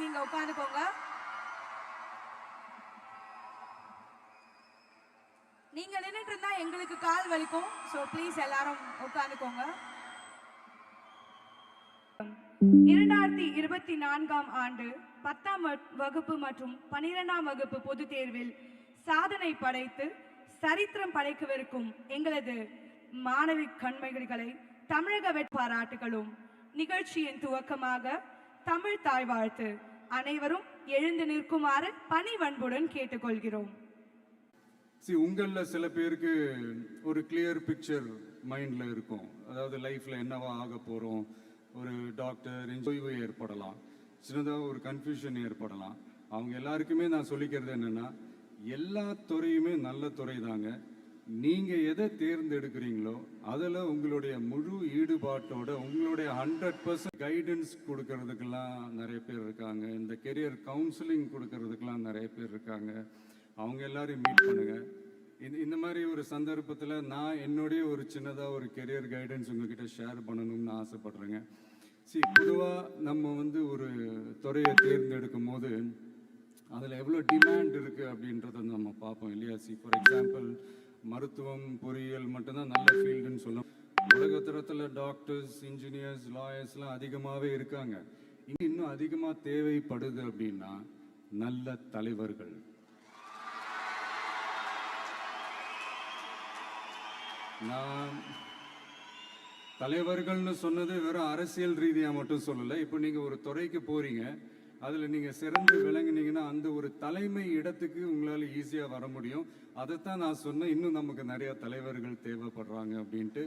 நீங்க உட்காந்துக்கோங்க. நீங்க நின்றுட்டு இருந்தா எங்களுக்கு கால் வலிக்கும். ஸோ ப்ளீஸ் எல்லாரும் உட்காந்துக்கோங்க. இரண்டாயிரத்தி இருபத்தி நான்காம் ஆண்டு பத்தாம் வகுப்பு மற்றும் பனிரெண்டாம் வகுப்பு பொதுத் தேர்வில் சாதனை படைத்து சரித்திரம் படைக்கவிருக்கும் எங்களது மாணவி கண்மைகளை தமிழக வெற்றி பாராட்டுகளும் நிகழ்ச்சியின் துவக்கமாக தமிழ் தாய் வாழ்த்து அனைவரும் எழுந்து நிற்குமாறு பணிவன்புடன் கேட்டுக்கொள்கிறோம். சரி உங்களில் சில பேருக்கு ஒரு கிளியர் பிக்சர் மைண்டில் இருக்கும். அதாவது லைஃப்பில் என்னவா ஆக போகிறோம் ஒரு டாக்டர் ஓய்வு ஏற்படலாம். சின்னதாக ஒரு கன்ஃபியூஷன் ஏற்படலாம். அவங்க எல்லாருக்குமே நான் சொல்லிக்கிறது என்னென்னா எல்லா துறையுமே நல்ல துறை தாங்க நீங்கள் எதை தேர்ந்தெடுக்கிறீங்களோ அதில் உங்களுடைய முழு ஈடுபாட்டோட உங்களுடைய ஹண்ட்ரட் பர்சன்ட் கைடன்ஸ் கொடுக்கறதுக்கெல்லாம் நிறைய பேர் இருக்காங்க. இந்த கெரியர் கவுன்சிலிங் கொடுக்கறதுக்கெல்லாம் நிறைய பேர் இருக்காங்க. அவங்க எல்லாரையும் மீட் பண்ணுங்க. இந்த இந்த மாதிரி ஒரு சந்தர்ப்பத்தில் நான் என்னுடைய ஒரு சின்னதாக ஒரு கெரியர் கைடன்ஸ் உங்ககிட்ட ஷேர் பண்ணணும்னு ஆசைப்பட்றேங்க. சி பொதுவாக நம்ம வந்து ஒரு துறையை தேர்ந்தெடுக்கும் போது அதில் எவ்வளோ டிமாண்ட் இருக்குது அப்படின்றத நம்ம பார்ப்போம் இல்லையா? சி ஃபார் எக்ஸாம்பிள் மருத்துவம் பொறியியல் மட்டும்தான் நல்ல ஃபீல்டுன்னு சொல்லலாம் உலகத்தரத்தில் டாக்டர்ஸ் இன்ஜினியர்ஸ் லாயர்ஸ்லாம் அதிகமாகவே இருக்காங்க. இங்க இன்னும் அதிகமாக தேவைப்படுது அப்படின்னா நல்ல தலைவர்கள். நான் தலைவர்கள்னு சொன்னது வெறும் அரசியல் ரீதியாக மட்டும் சொல்லலை. இப்போ நீங்கள் ஒரு துறைக்கு போகிறீங்க அதில் நீங்கள் சிறந்து விளங்குனீங்கன்னா அந்த ஒரு தலைமை இடத்துக்கு உங்களால் ஈஸியாக வர முடியும். அதைத்தான் நான் சொன்னேன் இன்னும் நமக்கு நிறையா தலைவர்கள் தேவைப்படுறாங்க அப்படின்ட்டு.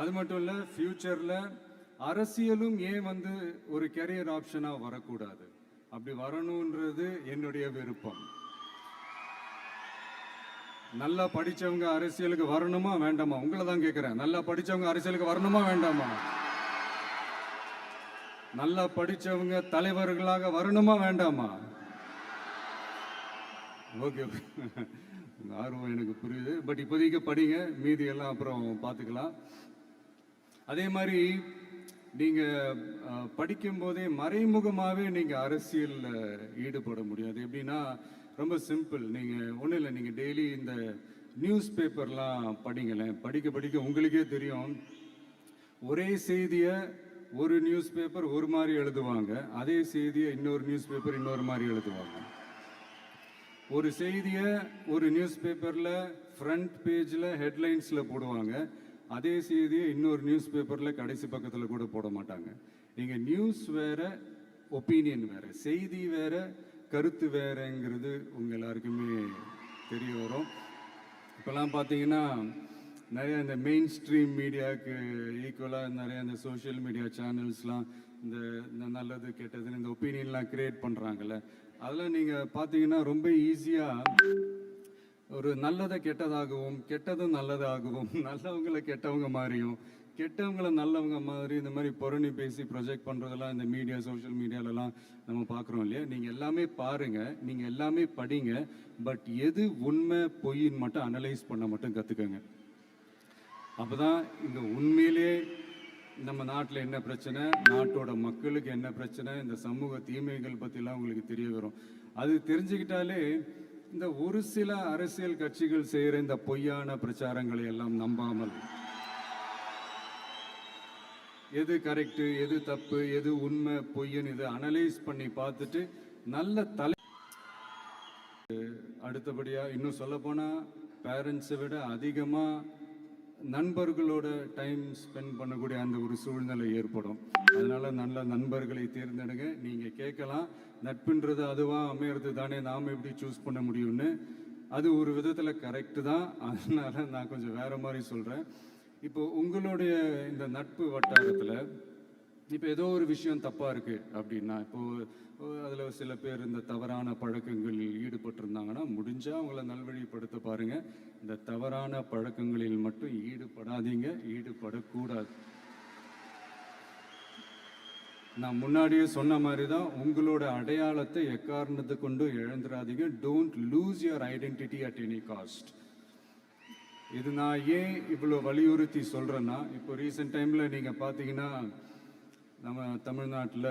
அது மட்டும் இல்லை ஃப்யூச்சரில் அரசியலும் ஏன் வந்து ஒரு கெரியர் ஆப்ஷனாக வரக்கூடாது? அப்படி வரணுன்றது என்னுடைய விருப்பம். நல்லா படித்தவங்க அரசியலுக்கு வரணுமா வேண்டாமா? உங்களை தான் கேட்குறேன் நல்லா படித்தவங்க அரசியலுக்கு வரணுமா வேண்டாமா? நல்லா படித்தவங்க தலைவர்களாக வரணுமா வேண்டாமா? ஓகே ஆர்வம் எனக்கு புரியுது. பட் இப்போதைக்கு படிங்க. மீதி எல்லாம் அப்புறம் பார்த்துக்கலாம். அதே மாதிரி நீங்கள் படிக்கும்போதே மறைமுகமாகவே நீங்கள் அரசியலில் ஈடுபட முடியாது. எப்படின்னா ரொம்ப சிம்பிள் நீங்கள் ஒன்றும் இல்லை. நீங்கள் டெய்லி இந்த நியூஸ் பேப்பர்லாம் படிங்களேன். படிக்க படிக்க உங்களுக்கே தெரியும். ஒரே செய்தியை ஒரு நியூஸ் பேப்பர் ஒரு மாதிரி எழுதுவாங்க. அதே செய்தியை இன்னொரு நியூஸ் பேப்பர் இன்னொரு மாதிரி எழுதுவாங்க. ஒரு செய்தியை ஒரு நியூஸ் பேப்பரில் ஃப்ரண்ட் பேஜில் ஹெட்லைன்ஸில் போடுவாங்க. அதே செய்தியை இன்னொரு நியூஸ் பேப்பரில் கடைசி பக்கத்தில் கூட போட மாட்டாங்க. நீங்கள் நியூஸ் வேறு ஒப்பீனியன் வேறு செய்தி வேறு கருத்து வேறுங்கிறது உங்கள் எல்லாருக்குமே தெரிய வரும். இப்போல்லாம் பார்த்தீங்கன்னா நிறைய இந்த மெயின் ஸ்ட்ரீம் மீடியாவுக்கு ஈக்குவலாக நிறைய இந்த சோஷியல் மீடியா சேனல்ஸ்லாம் இந்த இந்த நல்லது கெட்டதுன்னு இந்த ஒப்பீனியன்லாம் கிரியேட் பண்ணுறாங்கல்ல அதெல்லாம் நீங்கள் பார்த்தீங்கன்னா ரொம்ப ஈஸியாக ஒரு நல்லதை கெட்டதாகவும் கெட்டதும் நல்லதாகவும் நல்லவங்களை கெட்டவங்க மாதிரியும் கெட்டவங்களை நல்லவங்க மாதிரி இந்த மாதிரி புரணி பேசி ப்ரொஜெக்ட் பண்ணுறதெல்லாம் இந்த மீடியா சோஷியல் மீடியாலலாம் நம்ம பார்க்குறோம் இல்லையா? நீங்கள் எல்லாமே பாருங்கள் நீங்கள் எல்லாமே படிங்க பட் எது உண்மை பொய்ன்னு மட்டும் அனலைஸ் பண்ண மட்டும் கற்றுக்கங்க அப்பதான் இந்த உண்மையிலே நம்ம நாட்டில் என்ன பிரச்சனை? நாட்டோட மக்களுக்கு என்ன பிரச்சனை? இந்த சமூக தீமைகள் பற்றிலாம் உங்களுக்கு தெரிய வரும். அது தெரிஞ்சுக்கிட்டாலே இந்த ஒரு சில அரசியல் கட்சிகள் செய்கிற இந்த பொய்யான பிரச்சாரங்களை எல்லாம் நம்பாமல். எது கரெக்டு எது தப்பு எது உண்மை பொய்ன்னு இதை அனலைஸ் பண்ணி பார்த்துட்டு நல்ல தலை அடுத்தபடியாக இன்னும் சொல்லப்போனால் பேரண்ட்ஸை விட அதிகமாக நண்பர்களோட டைம் ஸ்பெண்ட் பண்ணக்கூடிய அந்த ஒரு சூழ்நிலை ஏற்படும். அதனால நல்ல நண்பர்களை தேர்ந்தெடுங்க. நீங்க கேட்கலாம். நட்புன்றது அதுவா அமையறது தானே நாம எப்படி சூஸ் பண்ண முடியும்னு. அது ஒரு விதத்துல கரெக்டு தான். அதனால நான் கொஞ்சம் வேற மாதிரி சொல்றேன். இப்போ உங்களுடைய இந்த நட்பு வட்டாரத்துல இப்போ ஏதோ ஒரு விஷயம் தப்பா இருக்கு அப்படின்னா இப்போ அதில் சில பேர் இந்த தவறான பழக்கங்களில் ஈடுபட்டிருந்தாங்கன்னா முடிஞ்சால் அவங்கள நல்வழிப்படுத்த பாருங்கள் இந்த தவறான பழக்கங்களில் மட்டும் ஈடுபடாதீங்க ஈடுபடக்கூடாது. நான் முன்னாடியே சொன்ன மாதிரி தான் உங்களோட அடையாளத்தை எக்காரணத்தை கொண்டு இழந்துடாதீங்க. Don't lose your identity at any cost இது நான் ஏன் இவ்வளோ வலியுறுத்தி சொல்கிறேன்னா இப்போ ரீசெண்ட் டைமில் நீங்கள் பார்த்தீங்கன்னா நம்ம தமிழ்நாட்டில்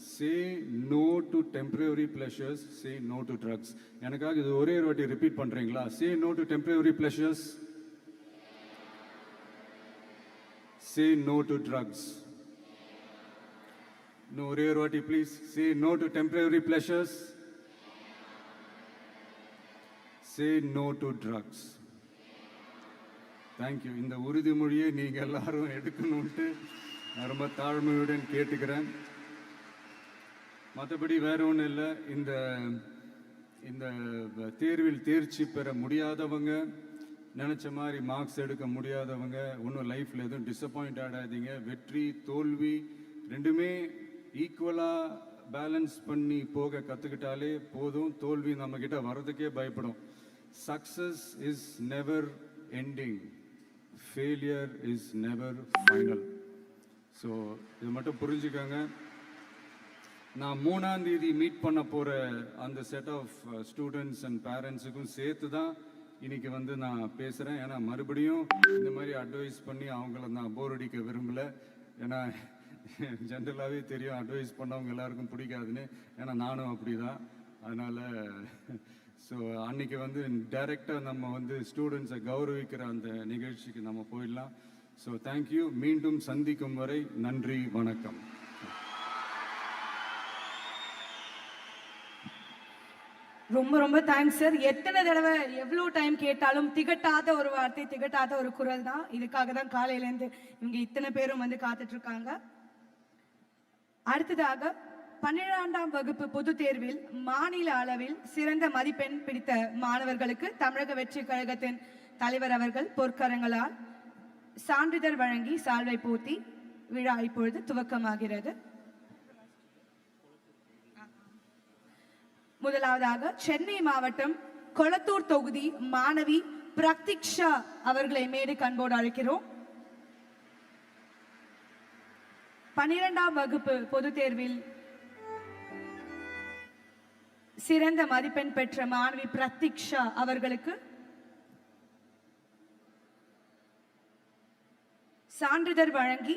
Say no to temporary pleasures say no to drugs எனக்காக இது ஒரே ஒரு வாட்டி ரிப்பீட் பண்ணுறீங்களா say no to temporary pleasures say no to drugs இன்னும் ஒரே ஒரு வாட்டி please say no to temporary pleasures say no to drugs thank you இந்த உறுதிமொழியை நீங்கள் எல்லாரும் எடுக்கணும்ட்டு நான் ரொம்ப தாழ்மையுடன் கேட்டுக்கிறேன். மற்றபடி வேற ஒன்றும் இல்லை. இந்த இந்த தேர்வில் தேர்ச்சி பெற முடியாதவங்க நினச்ச மாதிரி மார்க்ஸ் எடுக்க முடியாதவங்க ஒன்றும் லைஃப்பில் எதுவும் டிசப்பாயிண்ட் ஆடாதீங்க. வெற்றி தோல்வி ரெண்டுமே ஈக்குவலாக பேலன்ஸ் பண்ணி போக கற்றுக்கிட்டாலே போதும். தோல்வி நம்மக்கிட்ட வர்றதுக்கே பயப்படும். Success is never ending failure is never final so இது மட்டும் புரிஞ்சுக்கோங்க. நான் மூணாம் தேதி மீட் பண்ண போகிற அந்த set of students uh, and பேரண்ட்ஸுக்கும் சேர்த்து தான் இன்னைக்கு வந்து நான் பேசுகிறேன் ஏன்னா மறுபடியும் இந்த மாதிரி அட்வைஸ் பண்ணி அவங்கள நான் போர் அடிக்க விரும்பல. ஏன்னா ஜென்ரலாகவே தெரியும் அட்வைஸ் பண்ணவங்க எல்லாருக்கும் பிடிக்காதுன்னு. ஏன்னா நானும் அப்படி தான் அதனால் ஸோ அன்னைக்கு வந்து டைரெக்டாக நம்ம வந்து ஸ்டூடெண்ட்ஸை கௌரவிக்கிற அந்த நிகழ்ச்சிக்கு நம்ம போயிடலாம். ஸோ தேங்க்யூ மீண்டும் சந்திக்கும் வரை நன்றி வணக்கம். ரொம்ப ரொம்ப தேங்க்ஸ் சார் எத்தனை தடவை எவ்வளோ டைம் கேட்டாலும் திகட்டாத ஒரு வார்த்தை திகட்டாத ஒரு குரல் தான். இதுக்காக தான் காலையிலேருந்து இவங்க இத்தனை பேரும் வந்து காத்துட்ருக்காங்க. அடுத்ததாக பன்னிரெண்டாம் வகுப்பு பொதுத் தேர்வில் மாநில அளவில் சிறந்த மதிப்பெண் பிடித்த மாணவர்களுக்கு தமிழக வெற்றி கழகத்தின் தலைவர் அவர்கள் பொற்கரங்களால் சான்றிதழ் வழங்கி சால்வை போர்த்தி விழா இப்பொழுது துவக்கமாகிறது. முதலாவதாக சென்னை மாவட்டம் கொளத்தூர் தொகுதி மாணவி பிரக்திக்ஷா அவர்களை மேடு கண்போடு அழைக்கிறோம். பன்னிரெண்டாம் வகுப்பு பொது தேர்வில் சிறந்த மதிப்பெண் பெற்ற மாணவி பிரத்திக்ஷா அவர்களுக்கு சான்றிதழ் வழங்கி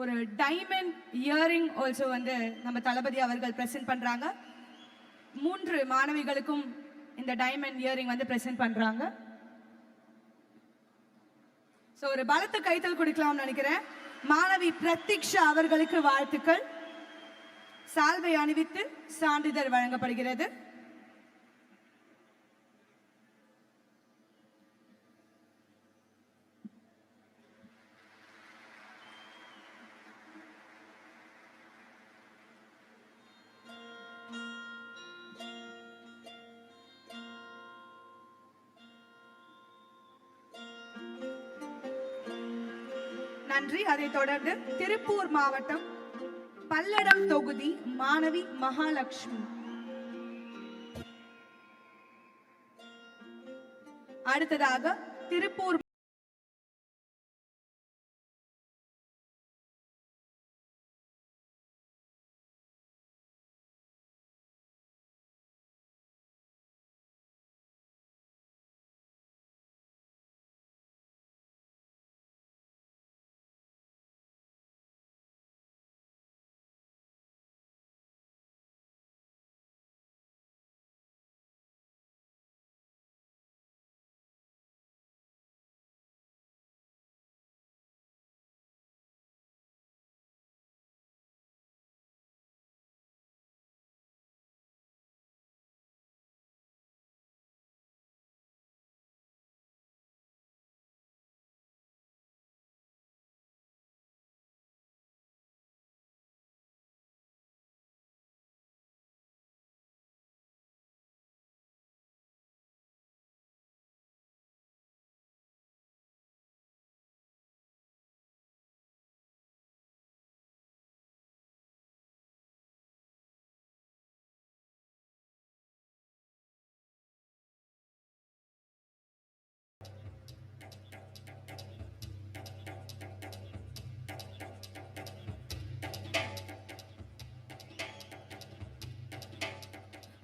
ஒரு டைமண்ட் இயரிங் ஆல்சோ வந்து நம்ம தளபதி அவர்கள் பிரசன்ட் பண்றாங்க. மூன்று மாணவிகளுக்கும் இந்த டைமண்ட் இயரிங் வந்து பிரசன்ட் பண்றாங்க. ஸோ ஒரு பலத்த கைத்தல் கொடுக்கலாம்னு நினைக்கிறேன். மாணவி பிரத்திக்ஷா அவர்களுக்கு வாழ்த்துக்கள். சால்வை அணிவித்து சான்றிதழ் வழங்கப்படுகிறது. நன்றி. அதைத் தொடர்ந்து திருப்பூர் மாவட்டம் பல்லடம் தொகுதி மாணவி மகாலட்சுமி. அடுத்ததாக திருப்பூர்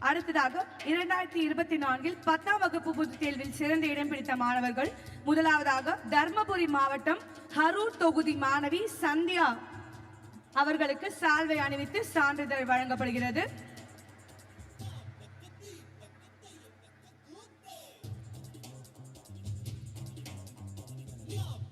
அடுத்ததாக இரண்டாயிரத்தி இருபத்தி நான்கில் பத்தாம் வகுப்பு பொதுத் தேர்வில் சிறந்த இடம் பிடித்த மாணவர்கள் முதலாவதாக தர்மபுரி மாவட்டம் ஹரூர் தொகுதி மாணவி சந்தியா அவர்களுக்கு சால்வை அணிவித்து சான்றிதழ் வழங்கப்படுகிறது.